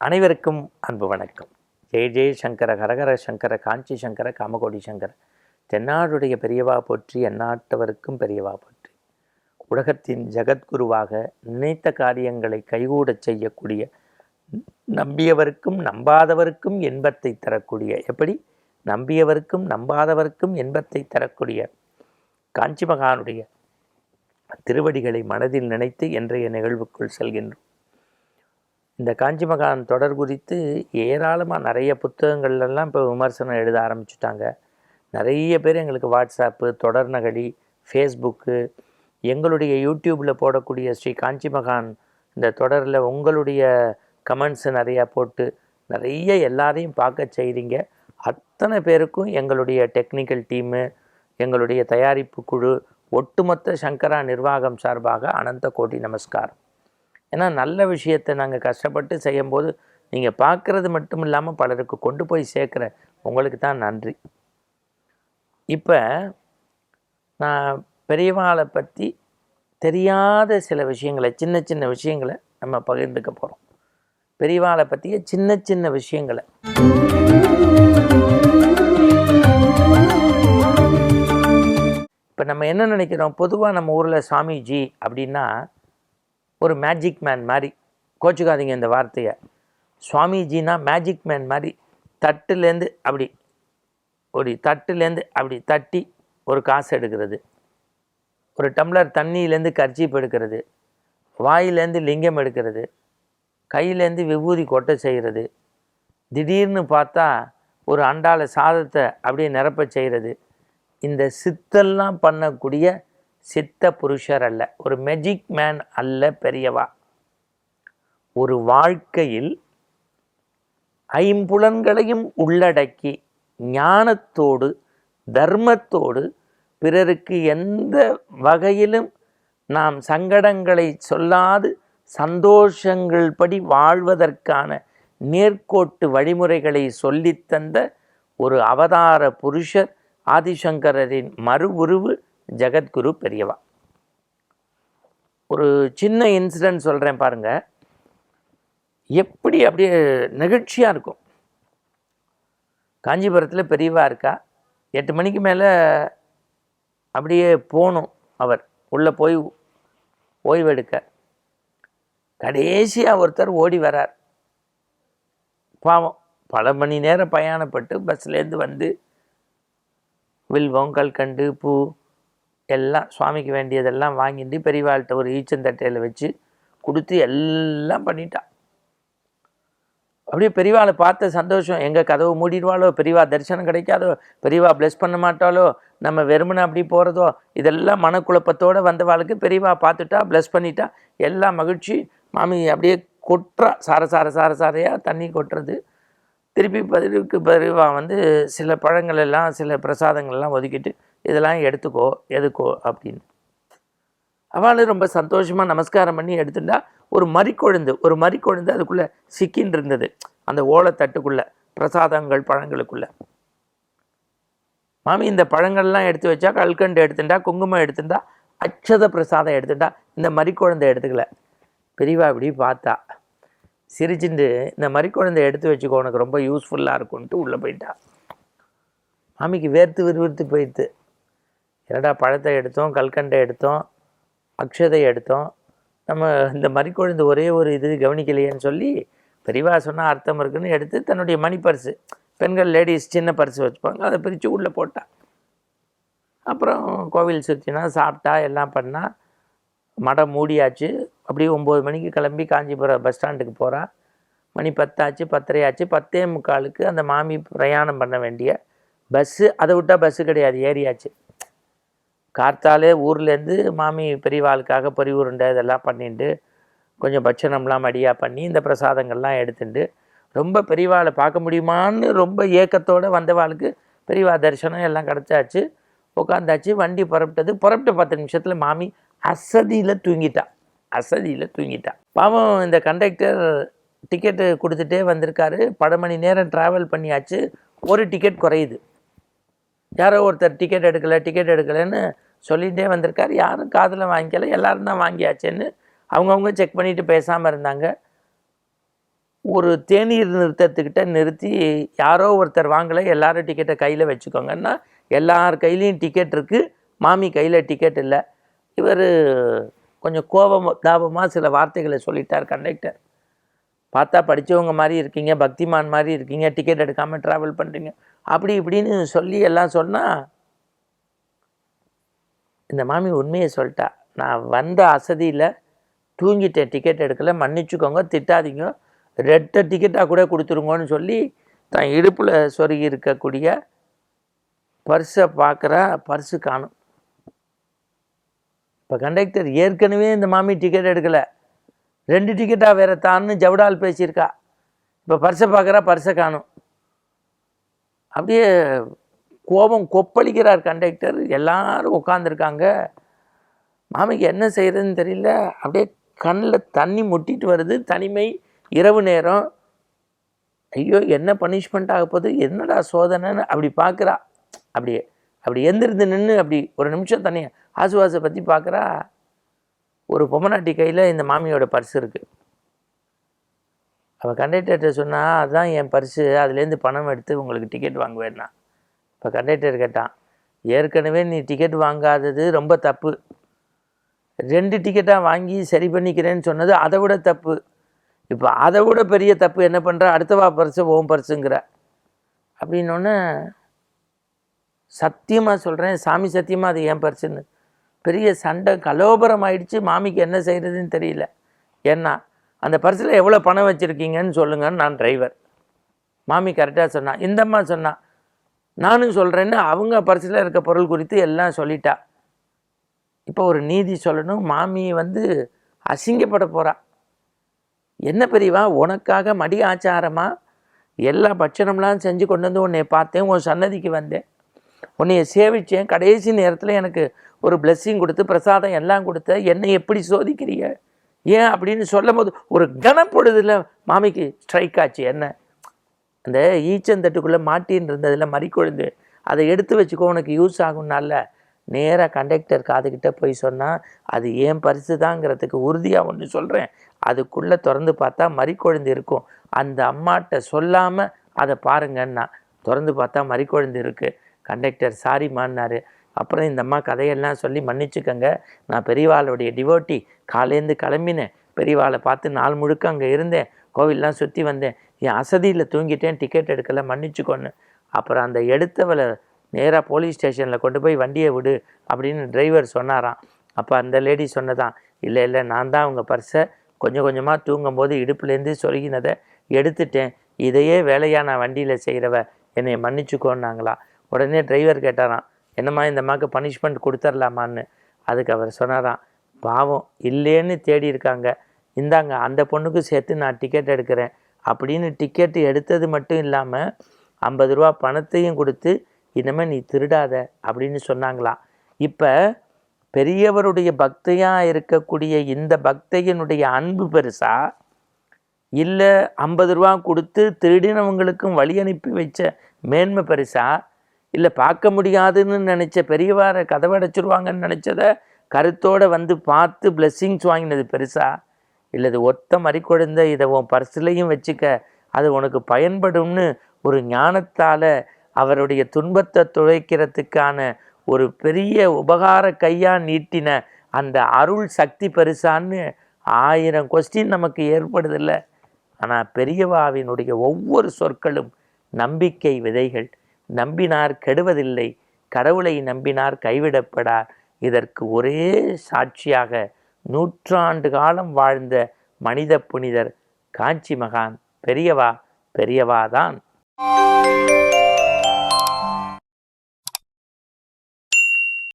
அனைவருக்கும் அன்பு வணக்கம். ஜெய ஜெய சங்கர ஹரஹர சங்கர காஞ்சி சங்கர காமகோடி சங்கர. தென்னாடுடைய பெரியவா போற்றி எந்நாட்டவருக்கும் பெரியவா போற்றி. உலகத்தின் ஜகத்குருவாக நினைத்த காரியங்களை கைகூடச் செய்யக்கூடிய நம்பியவருக்கும் நம்பாதவருக்கும் இன்பத்தை தரக்கூடிய எப்படி? நம்பியவருக்கும் நம்பாதவருக்கும் இன்பத்தை தரக்கூடிய காஞ்சி மகானுடைய திருவடிகளை மனதில் நினைத்து இன்றைய நிகழ்வுக்குள் செல்கின்றோம். இந்த காஞ்சி மகான் தொடர் குறித்து ஏராளமாக நிறைய புத்தகங்கள்லாம் இப்போ விமர்சனம் எழுத ஆரம்பிச்சுட்டாங்க. நிறைய பேர் எங்களுக்கு வாட்ஸ்அப்பு தொடர் நகடி ஃபேஸ்புக்கு எங்களுடைய யூடியூப்பில் போடக்கூடிய ஸ்ரீ காஞ்சி மகான் இந்த தொடரில் உங்களுடைய கமெண்ட்ஸு நிறையா போட்டு நிறைய எல்லாரையும் பார்க்க செய்கிறீங்க அத்தனை பேருக்கும் எங்களுடைய டெக்னிக்கல் டீமு எங்களுடைய தயாரிப்பு குழு ஒட்டுமொத்த சங்கரா நிர்வாகம் சார்பாக அனந்த கோடி நமஸ்காரம். ஏன்னா நல்ல விஷயத்தை நாங்கள் கஷ்டப்பட்டு செய்யும்போது நீங்கள் பார்க்குறது மட்டும் இல்லாமல் பலருக்கு கொண்டு போய் சேர்க்குற உங்களுக்கு தான் நன்றி. இப்போ நான் பெரியவாளை பற்றி தெரியாத சில விஷயங்களை சின்ன சின்ன விஷயங்களை நம்ம பகிர்ந்துக்க போகிறோம் பெரியவாளை பற்றிய சின்ன சின்ன விஷயங்களை. இப்போ நம்ம என்ன நினைக்கிறோம்? பொதுவாக நம்ம ஊரில் சாமிஜி அப்படின்னா ஒரு மேஜிக் மேன் மாதிரி. கோச்சுக்காதீங்க இந்த வார்த்தையை. சுவாமிஜினா மேஜிக் மேன் மாதிரி தட்டுலேருந்து அப்படி ஒரு தட்டுலேருந்து அப்படி தட்டி ஒரு காசு எடுக்கிறது. ஒரு டம்ளர் தண்ணியிலேருந்து கர்ச்சீப் எடுக்கிறது. வாயிலேருந்து லிங்கம் எடுக்கிறது. கையிலேருந்து விபூதி கொட்டை செய்கிறது. திடீர்னு பார்த்தா ஒரு அண்டால சாதத்தை அப்படியே நிரப்ப செய்கிறது. இந்த சித்தெல்லாம் பண்ணக்கூடிய சித்த புருஷர் அல்ல ஒரு மெஜிக் மேன் அல்ல பெரியவா. ஒரு வாழ்க்கையில் ஐம்புலன்களையும் உள்ளடக்கி ஞானத்தோடு தர்மத்தோடு பிறருக்கு எந்த வகையிலும் நாம் சங்கடங்களை சொல்லாது சந்தோஷங்கள் படி வாழ்வதற்கான நேர்கோட்டு வழிமுறைகளை சொல்லித்தந்த ஒரு அவதார புருஷர் ஆதிசங்கரரின் மறு உருவு ஜெகத்குரு பெரியவா. ஒரு சின்ன இன்சிடென்ட் சொல்கிறேன் பாருங்கள் எப்படி அப்படியே நெகிழ்ச்சியாக இருக்கும். காஞ்சிபுரத்தில் பெரியவா இருக்கா? எட்டு மணிக்கு மேலே அப்படியே போகணும் அவர். உள்ளே போய் ஓய்வெடுக்க. கடைசியாக ஒருத்தர் ஓடி வரார். பாவம். பல மணி நேரம் பயணப்பட்டு பஸ்லேருந்து வந்து வில்வம் கல்கண்டு பூ எல்லாம் சுவாமிக்கு வேண்டியதெல்லாம் வாங்கிட்டு பெரியவாள்கிட்ட ஒரு ஈச்சந்தட்டையில் வச்சு கொடுத்து எல்லாம் பண்ணிட்டா. அப்படியே பெரியவாளை பார்த்த சந்தோஷம். எங்கே கதவு மூடிடுவாளோ? பெரியவா தரிசனம் கிடைக்காதோ? பெரியவா ப்ளெஸ் பண்ண மாட்டாளோ? நம்ம வெறுமனை அப்படி போகிறதோ இதெல்லாம் மனக்குழப்பத்தோடு வந்தவாளுக்கு பெரியவா பார்த்துட்டா ப்ளெஸ் பண்ணிட்டா. எல்லாம் மகிழ்ச்சி. மாமி அப்படியே கொட்டுறா. சார சார சார சாரையாக தண்ணி கொட்டுறது. திருப்பி பதிலுக்கு பெரியவா வந்து சில பழங்கள் எல்லாம் சில பிரசாதங்கள் எல்லாம் ஒதுக்கிட்டு இதெல்லாம் எடுத்துக்கோ எதுக்கோ அப்படின்னு. அவள் ரொம்ப சந்தோஷமாக நமஸ்காரம் பண்ணி எடுத்துட்டா ஒரு மறிக்கொழுந்து ஒரு மறிக்கொழுந்து அதுக்குள்ளே சிக்கின்னு இருந்தது. அந்த ஓலைத்தட்டுக்குள்ளே பிரசாதங்கள் பழங்களுக்குள்ளே. மாமி இந்த பழங்கள்லாம் எடுத்து வச்சா கல்கண்டு எடுத்துட்டா குங்குமம் எடுத்துட்டா அச்சத பிரசாதம் எடுத்துட்டா இந்த மறிக்குழந்தை எடுத்துக்கல. பெரியவா இப்படி பார்த்தா சிரிச்சுட்டு இந்த மறிக்குழந்தை எடுத்து வச்சுக்கோ உனக்கு ரொம்ப யூஸ்ஃபுல்லாக இருக்கும்ன்ட்டு உள்ளே போயிட்டா. மாமிக்கு வேர்த்து விறுவிறுத்து போயிடுது என்னடா பழத்தை எடுத்தோம் கல்கண்டை எடுத்தோம் அக்ஷதை எடுத்தோம். நம்ம இந்த மறிக்கொழுந்து ஒரே ஒரு இது கவனிக்கலையேன்னு சொல்லி பெரியவா சொன்னால் அர்த்தம் இருக்குன்னு எடுத்து தன்னுடைய மணி பர்ஸு பெண்கள் லேடிஸ் சின்ன பர்ஸு வச்சுப்பாங்க அதை பிரித்து உள்ளே போட்டான் அப்புறம் கோவில் சுற்றினா சாப்பிட்டா எல்லாம் பண்ணால் மடம் மூடியாச்சு. அப்படியே ஒம்பது மணிக்கு கிளம்பி காஞ்சிபுரம் பஸ் ஸ்டாண்டுக்கு போகிறா மணி பத்தாச்சு பத்தரையாச்சு பத்தே முக்காலுக்கு அந்த மாமி பிரயாணம் பண்ண வேண்டிய பஸ்ஸு அதை விட்டால் பஸ்ஸு கிடையாது ஏறியாச்சு. கார்த்தாலே ஊர்லேருந்து மாமி பெரியவாளுக்காக பொறி உருண்டை இதெல்லாம் பண்ணிட்டு கொஞ்சம் பட்சணம்லாம் மடியாக பண்ணி இந்த பிரசாதங்கள்லாம் எடுத்துட்டு ரொம்ப பெரியவாளை பார்க்க முடியுமான்னு ரொம்ப ஏக்கத்தோடு வந்தவாளுக்கு பெரியவா தரிசனம் எல்லாம் கிடச்சாச்சு. உட்காந்தாச்சு வண்டி புறப்பட்டது. புறப்பட்ட பத்து நிமிஷத்தில் மாமி அசதியில் தூங்கிட்டா. அசதியில் தூங்கிட்டா. பாவம் இந்த கண்டக்டர் டிக்கெட்டு கொடுத்துட்டே வந்திருக்காரு. பல மணி நேரம் ட்ராவல் பண்ணியாச்சு. ஒரு டிக்கெட் குறையுது. யாரோ ஒருத்தர் டிக்கெட் எடுக்கலை டிக்கெட் எடுக்கலைன்னு சொல்லிகிட்டே வந்திருக்கார். யாரும் காதில் வாங்கிக்கல. எல்லாரும் தான் வாங்கியாச்சேன்னு அவங்கவுங்க செக் பண்ணிட்டு பேசாமல் இருந்தாங்க. ஒரு தேநீர் நிறுத்தத்துக்கிட்ட நிறுத்தி யாரோ ஒருத்தர் வாங்கலை. எல்லாரும் டிக்கெட்டை கையில் வச்சுக்கோங்கன்னா எல்லார் கையிலையும் டிக்கெட் இருக்குது மாமி கையில் டிக்கெட் இல்லை. இவர் கொஞ்சம் கோபம் தாபமாக சில வார்த்தைகளை சொல்லிட்டார் கண்டக்டர் பார்த்தா படித்தவங்க மாதிரி இருக்கீங்க பக்திமான் மாதிரி இருக்கீங்க டிக்கெட் எடுக்காமல் ட்ராவல் பண்ணுறீங்க அப்படி இப்படின்னு சொல்லி எல்லாம் சொன்னால் இந்த மாமி உண்மையை சொல்லிட்டா. நான் வந்த அசதியில் தூங்கிட்டேன் டிக்கெட் எடுக்கலை. மன்னிச்சுக்கோங்க திட்டாதீங்க. ரெட்டை டிக்கெட்டாக கூட கொடுத்துருங்கன்னு சொல்லி தான் இடுப்பில் சொருகி இருக்கக்கூடிய பர்ஸை பார்க்குற பர்ஸு காணும். இப்போ கண்டக்டர் ஏற்கனவே இந்த மாமி டிக்கெட் எடுக்கலை. ரெண்டு டிக்கெட்டாக வேற தான்னு ஜவுடால் பேசியிருக்கா. இப்போ பரிசை பார்க்குறா பரிசை காணும். அப்படியே கோபம் கொப்பளிக்கிறார் கண்டக்டர் எல்லாரும் உட்காந்துருக்காங்க மாமிக்கு என்ன செய்கிறதுன்னு தெரியல. அப்படியே கண்ணில் தண்ணி முட்டிட்டு வருது. தனிமை இரவு நேரம். ஐயோ என்ன பனிஷ்மெண்ட் ஆக போகுது? என்னடா சோதனைன்னு அப்படி பார்க்குறா. அப்படியே அப்படி எந்திருந்து நின்று அப்படி ஒரு நிமிஷம் தனியா ஆசுவாசை பற்றி பார்க்குறா. ஒரு பொம்மநாட்டி கையில் இந்த மாமியோட பர்ஸ் இருக்குது அவள் கண்டக்டர்கிட்ட சொன்னால் அதுதான் என் பர்ஸு அதுலேருந்து பணம் எடுத்து உங்களுக்கு டிக்கெட் வாங்குவேன்னா. இப்போ கண்டக்டர் கேட்டான் ஏற்கனவே நீ டிக்கெட் வாங்காதது ரொம்ப தப்பு. ரெண்டு டிக்கெட்டாக வாங்கி சரி பண்ணிக்கிறேன்னு சொன்னது அதை விட தப்பு. இப்போ அதை விட பெரிய தப்பு என்ன பண்ணுற அடுத்தவா பர்ஸு ஓம் பர்ஸுங்கிற. அப்படின்னொன்னே சத்தியமாக சொல்கிறேன் சாமி சத்தியமாக அது என் பர்ஸுன்னு. பெரிய சண்டை கலோபரம் ஆயிடுச்சு. மாமிக்கு என்ன செய்கிறதுன்னு தெரியல. ஏன்னா அந்த பர்ஸில் எவ்வளோ பணம் வச்சுருக்கீங்கன்னு சொல்லுங்கன்னு நான் டிரைவர் மாமி கரெக்டாக சொன்னான் இந்தம்மா சொன்னான் நானும் சொல்கிறேன்னு அவங்க பர்ஸில் இருக்க பொருள் குறித்து எல்லாம் சொல்லிட்டா. இப்போ ஒரு நீதி சொல்லணும். மாமி வந்து அசிங்கப்பட போகிறா என்ன பெரியவா உனக்காக மடி ஆச்சாரமாக எல்லா பட்சணம்லாம் செஞ்சு கொண்டு வந்து உன்னை பார்த்தேன். உன் சன்னதிக்கு வந்தேன். உன்னைய சேவிச்சேன். கடைசி நேரத்தில் எனக்கு ஒரு பிளெஸ்ஸிங் கொடுத்து பிரசாதம் எல்லாம் கொடுத்த என்னை எப்படி சோதிக்கிறீங்க? ஏன் அப்படின்னு சொல்லும் போது ஒரு கனப்பொழுதில் மாமிக்கு ஸ்ட்ரைக் ஆச்சு. என்ன? அந்த ஈச்சந்தட்டுக்குள்ளே மாட்டின்னு இருந்ததில் மறிக்கொழுந்து அதை எடுத்து வச்சுக்கோ உனக்கு யூஸ் ஆகும்னால. நேராக கண்டக்டர் காதுகிட்ட போய் சொன்னால் அது ஏன் பரிசு தாங்கிறதுக்கு உறுதியாக ஒன்று சொல்கிறேன் அதுக்குள்ளே திறந்து பார்த்தா மறிக்கொழுந்து இருக்கும். அந்த அம்மாட்ட சொல்லாமல் அதை பாருங்கன்னா திறந்து பார்த்தா மறிக்கொழுந்து இருக்குது கண்டக்டர் சாரிம்மான்னாரு அப்புறம் இந்த அம்மா கதையெல்லாம் சொல்லி மன்னிச்சுக்கங்க. நான் பெரியவாளுடைய டிவோட்டி காலேந்து கிளம்பினேன். பெரியவாளை பார்த்து நாள் முழுக்க அங்கே இருந்தேன். கோவில்லாம் சுற்றி வந்தேன். என் அசதியில் தூங்கிட்டேன். டிக்கெட் எடுக்கல மன்னிச்சுக்கோன்னு. அப்புறம் அந்த எடுத்தவளை நேராக போலீஸ் ஸ்டேஷனில் கொண்டு போய் வண்டியை விடு அப்படின்னு டிரைவர் சொன்னாராம். அப்போ அந்த லேடி சொன்னதான் இல்லை இல்லை நான் தான் உங்கள் பர்ஸை கொஞ்சம் கொஞ்சமாக தூங்கும்போது இடுப்புலேருந்து சொருகினதை எடுத்துட்டேன். இதையே வேலையாக நான் வண்டியில் செய்கிறவ என்னை மன்னிச்சுக்கோன்னாங்களா? உடனே டிரைவர் கேட்டாராம் என்னம்மா இந்த அம்மாவுக்கு பனிஷ்மெண்ட் கொடுத்துர்லாமான்னு. அதுக்கு அவர் சொன்னாராம் பாவம் இல்லேன்னு தேடி இருக்காங்க. இந்தாங்க அந்த பொண்ணுக்கு சேர்த்து நான் டிக்கெட் எடுக்கிறேன். அப்படின்னு டிக்கெட் எடுத்தது மட்டும் இல்லாமல் ஐம்பது ரூபா பணத்தையும் கொடுத்து இனிமேல் நீ திருடாத அப்படின்னு சொன்னாங்களாம். இப்போ பெரியவருடைய பக்தையாக இருக்கக்கூடிய இந்த பக்தையினுடைய அன்பு பெருசா? இல்லை ஐம்பது ரூபா கொடுத்து திருடினவங்களுக்கும் வழி அனுப்பி வச்ச மேன்மை பெருசா? இல்லை பார்க்க முடியாதுன்னு நினச்ச பெரியவாரை கதவடைச்சிருவாங்கன்னு நினச்சத கருத்தோடு வந்து பார்த்து பிளெஸ்ஸிங்ஸ் வாங்கினது பெருசா? இல்லை இது ஒத்த மறி குழந்தை இதை உன் பர்சிலையும் வச்சுக்க அது உனக்கு பயன்படும்னு ஒரு ஞானத்தால் அவருடைய துன்பத்தை துளைக்கிறதுக்கான ஒரு பெரிய உபகார கையாக நீட்டின அந்த அருள் சக்தி பெருசான்னு ஆயிரம் கொஸ்டின் நமக்கு ஏற்படுதில்லை. ஆனால் பெரியவாவினுடைய ஒவ்வொரு சொற்களும் நம்பிக்கை விதைகள். நம்பினார் கெடுவதில்லை. கடவுளை நம்பினார் கைவிடப்படார். இதற்கு ஒரே சாட்சியாக நூற்றாண்டு காலம் வாழ்ந்த மனித புனிதர் காஞ்சி மகான் பெரியவா பெரியவாதான்